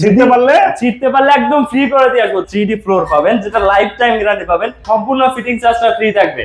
ছিঁড়তে পারলে? পারলে একদম ফ্রি করে দিয়ে আসব। থ্রি ডি ফ্লোর পাবেন যেটা লাইফ টাইম গ্যারান্টি পাবেন। সম্পূর্ণ ফিটিং চার্জটা ফ্রি থাকবে।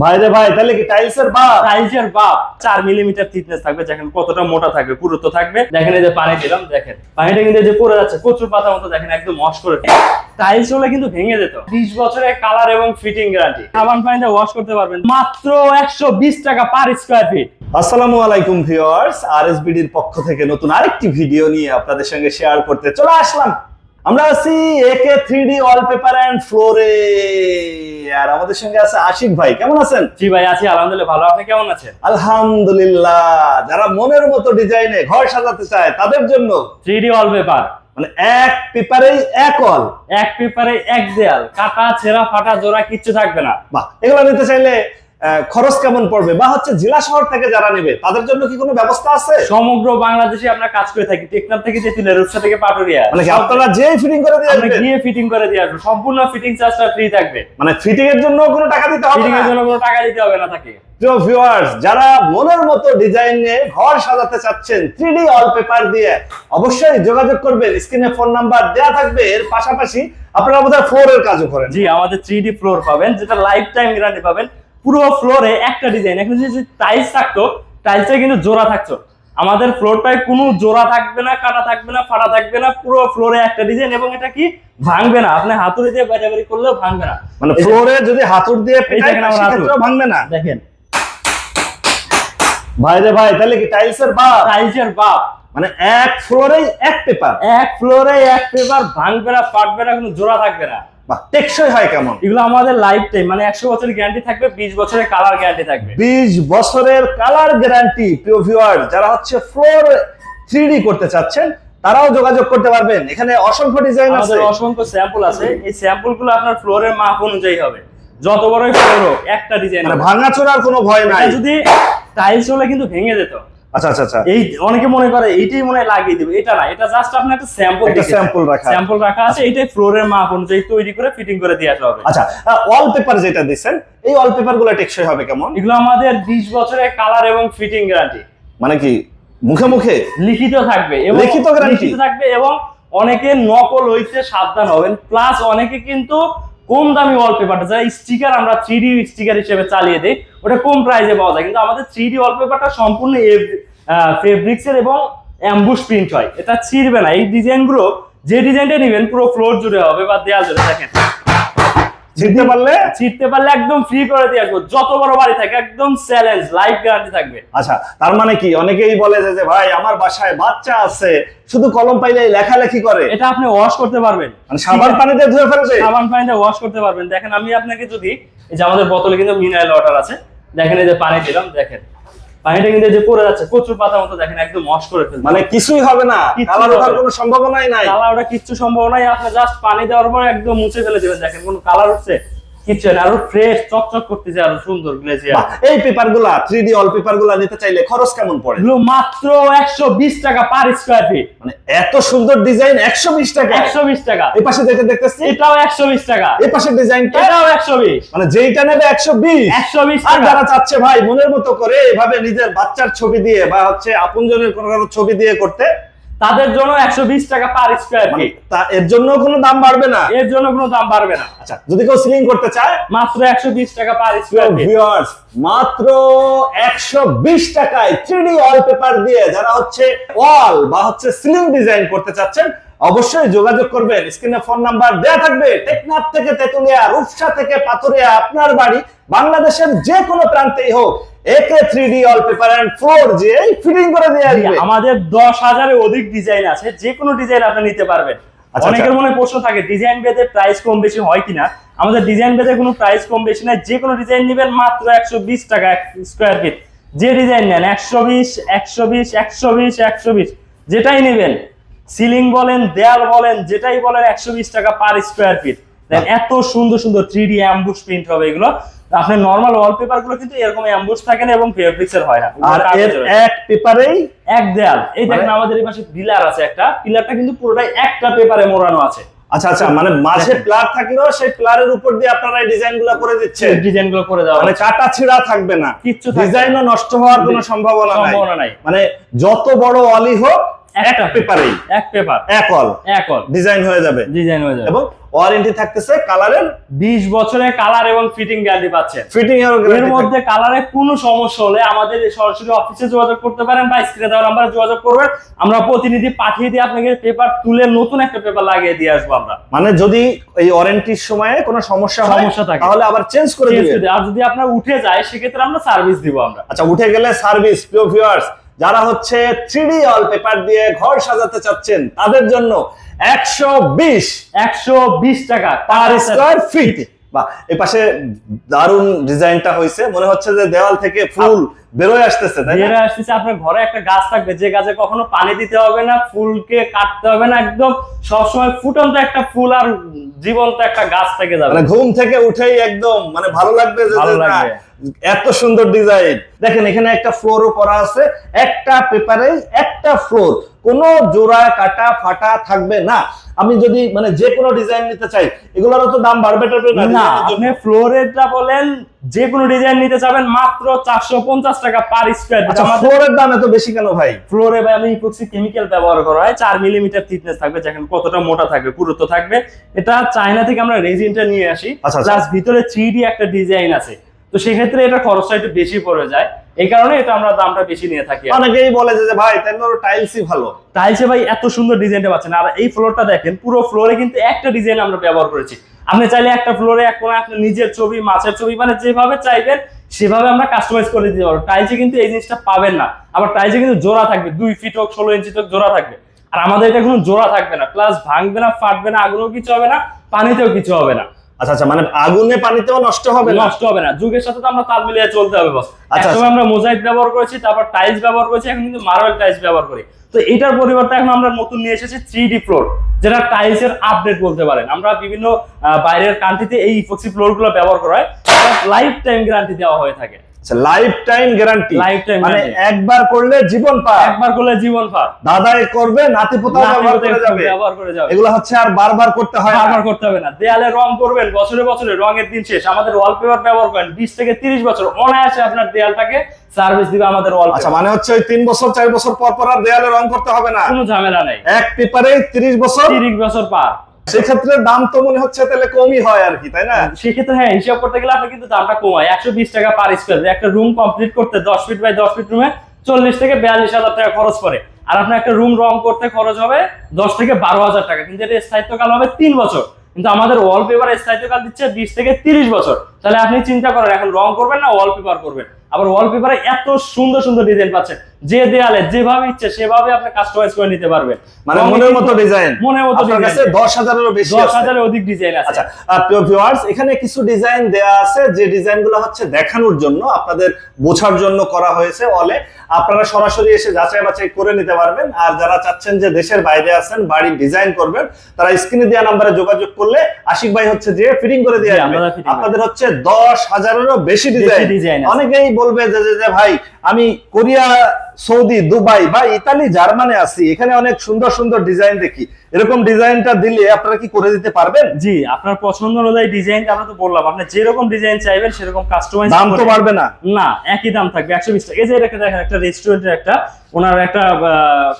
ভাই রে ভাই তাহলে কি টাইলসের বাপ? টাইলসের বাপ। চার মিলিমিটার থিকনেস থাকবে দেখেন কতটা মোটা থাকবে পুরুত্ব থাকবে। দেখেন এই যে পানি দিলাম দেখেন। পানিটা কিন্তু যে পড়ে যাচ্ছে প্রচুর পাতা মতো দেখেন একদম ওয়াশ করে টাইলস হলে কিন্তু ভেঙে যেত। বিশ বছরের কালার এবং ফিটিং গ্যারান্টি সাবান পানিতে ওয়াশ করতে পারবেন। মাত্র একশো বিশ টাকা পার স্কোয়ার ফিট আসসালামু আলাইকুম ভিউয়ার্স আরএসবিডির পক্ষ থেকে নতুন আরেকটি ভিডিও নিয়ে আপনাদের সঙ্গে শেয়ার করতে চলে আসলাম। আমরা আছি একে থ্রি ডি ওয়ালপেপার অ্যান্ড ফ্লোরে আর আমাদের সঙ্গে আছে আশিক ভাই কেমন আছেন? জি ভাই আছি আলহামদুলিল্লাহ ভালো। আপনি কেমন আছেন? আলহামদুলিল্লাহ যারা মনের মতো ডিজাইনে ঘর সাজাতে চায় তাদের জন্য। থ্রি ডি ওয়ালপেপার মানে এক পেপারেই এক অল এক পেপারে এক দেয়াল। কাটা ছেঁড়া ফাটা জোড়া কিচ্ছু থাকবে না। বাহ এগুলো নিতে চাইলে খরচ কেমন পড়বে? বা হচ্ছে জেলা শহর থেকে যারা নেবে তাদের জন্য কি কোনো ব্যবস্থা আছে? সমগ্র বাংলাদেশে আমরা কাজ করে থাকি। টেকনাফ থেকে তেতুলিয়া রূপসা থেকে পাটুরিয়া। মানে আপনারা যে ফিটিং করে দিয়ে আসবেন? গিয়ে ফিটিং করে দিয়ে আসব। সম্পূর্ণ ফিটিং চার্জটা ফ্রি থাকবে। মানে ফিটিং এর জন্য কোনো টাকা দিতে হবে ফিটিং না? এর জন্য কোনো টাকা দিতে হবে না তাকে। প্রিয় ভিউয়ার্স যারা মনের মতো ডিজাইনে ঘর সাজাতে চাচ্ছেন থ্রি পেপার দিয়ে অবশ্যই যোগাযোগ করবেন। স্ক্রিনে ফোন নাম্বার দেয়া থাকবে। এর পাশাপাশি আপনারা বোধহয় ফ্লোর এর কাজও করেন। জি আমাদের থ্রি ডি ফ্লোর পাবেন যেটা লাইফ টাইম গ্যারান্টি পাবেন। পুরো ফ্লোরে একটা ডিজাইন এখন যদি টাইলস থাকতো টাইলসে কিন্তু জোড়া থাকতো। আমাদের ফ্লোরটায় কোনো জোড়া থাকবে না কাটা থাকবে না ফাটা থাকবে না পুরো ফ্লোরে একটা ডিজাইন এবং এটা কি? ভাঙবে না। আপনি হাতুড়ি দিয়ে বাড়ি করলেও ভাঙবে না। মানে ফ্লোরে যদি হাতুড় দিয়ে ভাঙবে না? দেখেন। ভাই রে ভাই তাহলে কি টাইলসের বাপ? টাইলসের বাপ। মানে এক ফ্লোরে এক পেপার এক ফ্লোরে এক পেপার ভাঙবে না ফাটবে না কোনো জোড়া থাকবে না। টেকসই হয় কেমন? এগুলো আমাদের লাইফ টাইম মানে একশো বছরের গ্যারান্টি থাকবে বিশ বছরের কালার গ্যারান্টি থাকবে। বিশ বছরের কালার গ্যারান্টি প্রিয় ভিউয়ার যারা হচ্ছে ফ্লোর থ্রি করতে চাচ্ছেন তারাও যোগাযোগ করতে পারবেন। এখানে অসংখ্য ডিজাইন আছে। অসংখ্য স্যাম্পল আছে। এই স্যাম্পলগুলো আপনার ফ্লোরের মাপ অনুযায়ী হবে। যত বড়ই ফ্লোর হোক একটা ডিজাইন মানে ভাঙাচোরার কোনো ভয় নাই। যদি টাইলস হলে কিন্তু ভেঙে যেত। আচ্ছা আচ্ছা আচ্ছা। এই অনেকে মনে করে এইটাই মনে লাগিয়ে দিবে। এটা না এটা জাস্ট আপনার একটা স্যাম্পল একটা sample রাখা। স্যাম্পল রাখা আছে এইটাই ফ্লোরের মাপ অনুযায়ী তৈরি করে ফিটিং করে দিয়ে আসা হবে। আচ্ছা ওয়ালপেপার যেটা দিচ্ছেন এই ওয়ালপেপারগুলো টেকসই হবে কেমন? এগুলো আমাদের বিশ বছরের কালার এবং ফিটিং গ্যারান্টি মানে কি মুখে মুখে? লিখিত থাকবে এবং লিখিত guarantee? লিখিত থাকবে এবং অনেকে নকল হইতে সাবধান হবেন। প্লাস অনেকে কিন্তু কম দামি ওয়ালপেপারটা যারা স্টিকার আমরা থ্রি ডি স্টিকার হিসেবে চালিয়ে দেই, ওটা কম প্রাইসে পাওয়া যায়। কিন্তু আমাদের থ্রি ডি ওয়ালপেপারটা সম্পূর্ণ ফেব্রিক্স এর এবং অ্যাম্বুশ প্রিন্ট হয়। এটা ছিঁড়বে না। এই ডিজাইনগুলো যে ডিজাইনটা নেবেন, পুরো ফ্লোর জুড়ে হবে বা দেয়াল জুড়ে, দেখেন। ছিঁড়তে পারলে? জিততে পারলে একদম ফ্রি করে দিয়ে আসব। যত বড় বাড়ি থাকে একদম চ্যালেঞ্জ লাইফ গ্যারান্টি থাকবে। আচ্ছা তার মানে কি? অনেকেই বলে যে যে ভাই আমার বাসায় বাচ্চা আছে শুধু কলম পাইলে লেখালেখি করে। এটা আপনি ওয়াশ করতে পারবেন। মানে সাবান পানিতে ধুয়ে ফেলবে? সাবান পানিতে ওয়াশ করতে পারবেন। দেখেন আমি আপনাকে যদি এই যে আমাদের বোতলে কিন্তু মিনারেল ওয়াটার আছে। দেখেন এই যে পানি দিলাম দেখেন। পানিটা কিন্তু যে পড়ে যাচ্ছে প্রচুর পাতা মতো দেখেন একদম মশ করে ফেলছে। মানে কিছুই হবে না কালার ওঠার কোনো সম্ভাবনাই নাই। কালার ওটা কিচ্ছু সম্ভব নাই আপনি জাস্ট পানি দেওয়ার পর একদম মুছে ফেলে দেবেন দেখেন কোনো কালার উঠছে। কিচ্ছু না আরও ফ্রেশ চকচক করতেছে আরও সুন্দর গ্লেজিয়ার এই পেপারগুলা থ্রি ডি অল পেপারগুলা নিতে চাইলে খরচ কেমন পড়ে? মাত্র একশো বিশ টাকা পার স্কোয়ার ফিট মানে এত সুন্দর ডিজাইন একশো বিশ টাকা? একশো বিশ টাকা। এই পাশে দেখে দেখতেছি? এটাও একশো বিশ টাকা। এই পাশে ডিজাইনটা এটাও একশো বিশ। মানে যেইটা নেবে একশো বিশ। একশো বিশ আর যারা চাচ্ছে ভাই মনের মতো করে এভাবে নিজের বাচ্চার ছবি দিয়ে বা হচ্ছে আপনজনের কোনো কারও ছবি দিয়ে করতে তাদের জন্য একশো বিশ টাকা পার স্কোয়ার ফিট এর জন্য কোনো দাম বাড়বে না? এর জন্য কোনো দাম বাড়বে না। আচ্ছা যদি কেউ সিলিং করতে চায়? মাত্র একশো বিশ টাকা পার স্কোয়ার ভিউয়ার্স মাত্র একশো বিশ টাকায় থ্রি ওয়ালপেপার দিয়ে যারা হচ্ছে ওয়াল বা হচ্ছে সিলিং ডিজাইন করতে চাচ্ছেন অবশ্যই যোগাযোগ করবেন। স্ক্রিনে ফোন নাম্বার দেয়া থাকবে। টেকনাফ থেকে তেতুলিয়া রূপসা থেকে পাথুরিয়া আপনার বাড়ি বাংলাদেশের যে কোনো প্রান্তেই হোক। AK three D wallpaper and floor যে ফিটিং করে দিয়ে আসবে আমাদের দশ হাজারের অধিক ডিজাইন আছে যে কোনো ডিজাইন আপনি নিতে পারবেন। আচ্ছা, অনেকের আচ্ছা। মনে প্রশ্ন থাকে ডিজাইন বেদে প্রাইস কম বেশি হয় কিনা? আমাদের ডিজাইন বেদে কোনো প্রাইস কম বেশি নাই যে কোনো ডিজাইন নেবেন মাত্র একশো বিশ টাকা স্কোয়ার ফিট যে ডিজাইন নেন একশো বিশ একশো বিশ একশো বিশ একশো বিশ যেটাই নেবেন। সিলিং বলেন দেয়াল বলেন যেটাই বলেন একশো বিশ টাকা পার স্কোয়ার ফিট এত সুন্দর সুন্দর থ্রি ডি অ্যাম্বুস প্রিন্ট হবে এগুলো। আপনার নর্মাল ওয়ালপেপারগুলো কিন্তু এরকম অ্যাম্বুস থাকে না এবং ফেব্রিক্স এর হয় না। আর এর এক পেপারেই এক দেয়াল। এই দেখেন মানে- আমাদের এই পাশে পিলার আছে একটা। পিলারটা কিন্তু পুরোটাই একটা পেপারে মোড়ানো আছে। আচ্ছা আচ্ছা মানে মাঝে প্লার থাকলেও সেই প্লারের উপর দিয়ে আপনারা এই ডিজাইনগুলো করে দিচ্ছেন। ডিজাইনগুলো করে দেওয়া মানে। কাটা ছিঁড়া থাকবে না। না। ডিজাইনও নষ্ট হওয়ার কোনো সম্ভাবনা নাই। মানে যত বড় অলি হোক একটা পেপারেই এক পেপার ডিজাইন হয়ে যাবে। ডিজাইন হয়ে যাবে। এবং ওয়ারেন্টি থাকতেছে কালারের বিশ বছরের কালার এবং ফিটিং গ্যারান্টি পাচ্ছেন। ফিটিং এর মধ্যে কালারে কোনো সমস্যা হলে আমাদের সরাসরি অফিসে যোগাযোগ করতে পারেন বা স্ক্রিনে দেওয়া নাম্বারে যোগাযোগ করবেন। আমরা প্রতিনিধি পাঠিয়ে দিয়ে আপনাকে পেপার তুলে নতুন একটা পেপার লাগিয়ে দিয়ে আসব আমরা। মানে যদি এই ওয়ারেন্টির সময়ে কোনো সমস্যা সমস্যা থাকে। তাহলে আবার চেঞ্জ করে Change দিবে। করে দিই। আর যদি আপনার উঠে যায় সেক্ষেত্রে আমরা সার্ভিস দিব আমরা। আচ্ছা উঠে গেলে সার্ভিস প্রিয় ভিউয়ার্স যারা হচ্ছে থ্রিডি অল পেপার দিয়ে ঘর সাজাতে চাচ্ছেন তাদের জন্য একশো বিশ একশো বিশ টাকা পার স্কোয়ার ফিট বা এ পাশে দারুণ ডিজাইনটা হয়েছে। মনে হচ্ছে যে দেওয়াল থেকে ফুল বেরোয় আসতেছে তাই বেরোয় আসতেছে আপনার ঘরে একটা গাছ থাকবে যে গাছে কখনো পানি দিতে হবে না ফুলকে কাটতে হবে না একদম সবসময় ফুটন্ত একটা ফুল আর জীবন্ত একটা গাছ থেকে যাবে। মানে ঘুম থেকে উঠেই একদম মানে ভালো লাগবে ভালো লাগবে। এত সুন্দর ডিজাইন দেখেন এখানে একটা ফ্লোরও করা আছে একটা পেপারে একটা ফ্লোর কোনো জোড়া কাটা ফাটা থাকবে না। আমি যদি মানে যে কোনো ডিজাইন নিতে চাই এগুলোরও তো দাম বাড়বে না। আপনি ফ্লোরেরটা বলেন যে কোনো ডিজাইন নিতে চাবেন মাত্র চারশো পঞ্চাশ টাকা পার স্কোয়ার আচ্ছা ফ্লোরের দাম এত বেশি কেন ভাই? ফ্লোরে ভাই আমি ইপক্সি কেমিক্যাল ব্যবহার করা হয় চার মিলিমিটার থিকনেস থাকবে যেখানে কতটা মোটা থাকবে পুরুত্ব থাকবে। এটা চায়না থেকে আমরা রেজিনটা নিয়ে আসি আচ্ছা, আচ্ছা। প্লাস ভিতরে থ্রি একটা ডিজাইন আছে। তো সেক্ষেত্রে এটা খরচটা একটু বেশি পড়ে যায়। এই কারণে এটা আমরা দামটা বেশি নিয়ে থাকি অনেকেই বলে যে ভাই তাহলে টাইলসই ভালো। টাইলসে ভাই এত সুন্দর ডিজাইনটা পাচ্ছেন। আর এই ফ্লোরটা দেখেন পুরো ফ্লোরে কিন্তু একটা ডিজাইন আমরা ব্যবহার করেছি। আপনি চাইলে একটা ফ্লোরে এক কোণে আপনার নিজের ছবি মাছের ছবি মানে যেভাবে চাইবেন সেভাবে আমরা কাস্টমাইজ করে দিতে পারব। টাইলসে কিন্তু এই জিনিসটা পাবেন না। আবার টাইলসে কিন্তু জোড়া থাকবে। দুই ফিট হোক ষোলো ইঞ্চি হোক জোড়া থাকবে। আর আমাদের এটা কোনো জোড়া থাকবে না। প্লাস ভাঙবে না ফাটবে না আগুনেও কিছু হবে না পানিতেও কিছু হবে না। আচ্ছা আচ্ছা মানে আগুনে পানিতেও নষ্ট হবে না? নষ্ট হবে না। যুগের সাথে তো আমরা তাল মিলিয়ে চলতে হবে বস আচ্ছা, একসময় আমরা মোজাইক ব্যবহার করেছি তারপর টাইলস ব্যবহার করেছি এখন কিন্তু মার্বেল টাইলস ব্যবহার করি। তো এটার পরিবর্তে এখন আমরা নতুন নিয়ে এসেছি থ্রি ডি ফ্লোর যেটা টাইলসের আপডেট বলতে পারেন। আমরা বিভিন্ন বাইরের কান্ট্রিতে এই ইপক্সি ফ্লোরগুলো ব্যবহার করা হয় লাইফ টাইম গ্যারান্টি দেওয়া হয়ে থাকে। আচ্ছা লাইফ টাইম গ্যারান্টি Lifetime মানে একবার করলে জীবন পা একবার করলে জীবন ফার দাদাই করবে নাতি পোতাও ব্যবহার করে যাবে। ব্যবহার করে যাবে। এগুলো হচ্ছে আর বারবার করতে হয় না। করতে হবে না। দেয়ালে রং করবেন বছরে বছরে রঙের দিন শেষ। আমাদের ওয়ালপেপার ব্যবহার করেন বিশ থেকে তিরিশ বছর। অনায়াসে আপনার দেয়ালটাকে সার্ভিস দিবে আমাদের আচ্ছা ওয়ালপেপার মানে হচ্ছে ওই তিন বছর চার বছর পর পর আর দেয়ালে রং করতে হবে না। কোনো ঝামেলা নাই। এক পেপারে তিরিশ বছর তিরিশ বছর পার। সেক্ষেত্রে দাম তো মনে হচ্ছে তাহলে কমই হয় আর কি, তাই না? সেক্ষেত্রে হ্যাঁ হিসাব করতে গেলে আপনার কিন্তু দামটা কমায় একশো বিশ টাকা পার স্কোয়ার একটা রুম কমপ্লিট করতে দশ ফিট বাই দশ ফিট রুমে চল্লিশ থেকে বিয়াল্লিশ হাজার টাকা খরচ পড়ে। আর আপনার একটা রুম রং করতে খরচ হবে দশ থেকে বারো হাজার টাকা। কিন্তু এটা স্থায়িত্বকাল হবে তিন বছর। কিন্তু আমাদের ওয়ালপেপার স্থায়িত্বকাল দিচ্ছে বিশ থেকে তিরিশ বছর। তাহলে আপনি চিন্তা করেন এখন রং করবেন না ওয়ালপেপার করবেন। আবার ওয়ালপেপারে এত সুন্দর সুন্দর ডিজাইন পাচ্ছেন। যে দেয়ালে যেভাবে ইচ্ছে সেভাবে আপনি কাস্টমাইজ করে নিতে পারবেন। মানে মনের মতো ডিজাইন মনের মতো আপনার কাছে ডিজাইন দশ হাজারেরও বেশি দশ আছে। হাজারের অধিক ডিজাইন আছে। আচ্ছা প্রিয় ভিউয়ার্স এখানে কিছু ডিজাইন দেয়া আছে যে ডিজাইনগুলো হচ্ছে দেখানোর জন্য আপনাদের বোঝার জন্য করা হয়েছে অলে আপনারা সরাসরি এসে যাচাই বাছাই করে নিতে পারবেন। আর যারা চাচ্ছেন যে দেশের বাইরে আছেন বাড়ি ডিজাইন করবেন তারা স্ক্রিনে দেওয়া নাম্বারে যোগাযোগ করলে আশিক ভাই হচ্ছে যে ফিটিং করে দিয়ে আপনাদের হচ্ছে দশ হাজারেরও বেশি ডিজাইন। অনেকেই বলবে যে ভাই আমি কোরিয়া সৌদি দুবাই বা ইতালি জার্মানে আছি। এখানে অনেক সুন্দর সুন্দর ডিজাইন দেখি। এরকম ডিজাইনটা দিলে আপনারা কি করে দিতে পারবেন? জি আপনার পছন্দ অনুযায়ী ডিজাইন আমরা তো বললাম। আপনি যেরকম ডিজাইন চাইবেন সেরকম কাস্টমাইজ দাম তো বাড়বে না। না একই দাম থাকবে। একশো বিশ টাকা। এই যে এটা দেখেন একটা রেস্টুরেন্টের একটা ওনার একটা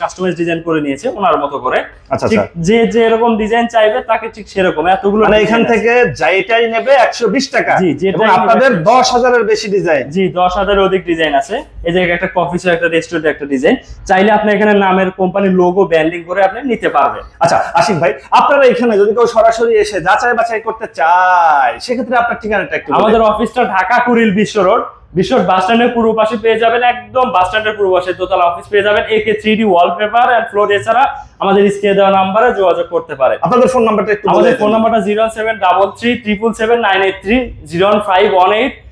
কাস্টমাইজ ডিজাইন করে নিয়েছে ওনার মতো করে। আচ্ছা, ঠিক আচ্ছা। যে যে এরকম ডিজাইন চাইবে তাকে ঠিক সেরকম। এতগুলো মানে এখান। থেকে যাইটাই নেবে একশো বিশ টাকা। জি, আপনাদের 120 দশ হাজারের বেশি ডিজাইন জি দশ হাজারের অধিক ডিজাইন আছে। এই যে একটা কফি একটা রেস্টুরেন্ট একটা ডিজাইন চাইলে আপনি এখানে নামের কোম্পানির লোগো ব্র্যান্ডিং করে আপনি নিতে পারবেন। আচ্ছা আশিক ভাই আপনারা এখানে যদি কেউ সরাসরি এসে যাচাই বাছাই করতে চায় সেক্ষেত্রে আপনার ঠিকানাটা একটু আমাদের অফিসটা ঢাকা কুড়িল বিশ্ব রোড বিশ্ব বাস স্ট্যান্ডের পূর্ব পাশে পেয়ে যাবেন একদম বাস স্ট্যান্ডের পূর্ব পাশে দোতলা অফিস পেয়ে যাবেন AK three D wallpaper and floor এছাড়া আমাদের স্ক্রিনে দেওয়া নাম্বারে যোগাযোগ করতে পারে আপনাদের ফোন নাম্বারটা আমাদের ফোন। নাম্বারটা zero seven double three triple seven nine eight three zero five one eight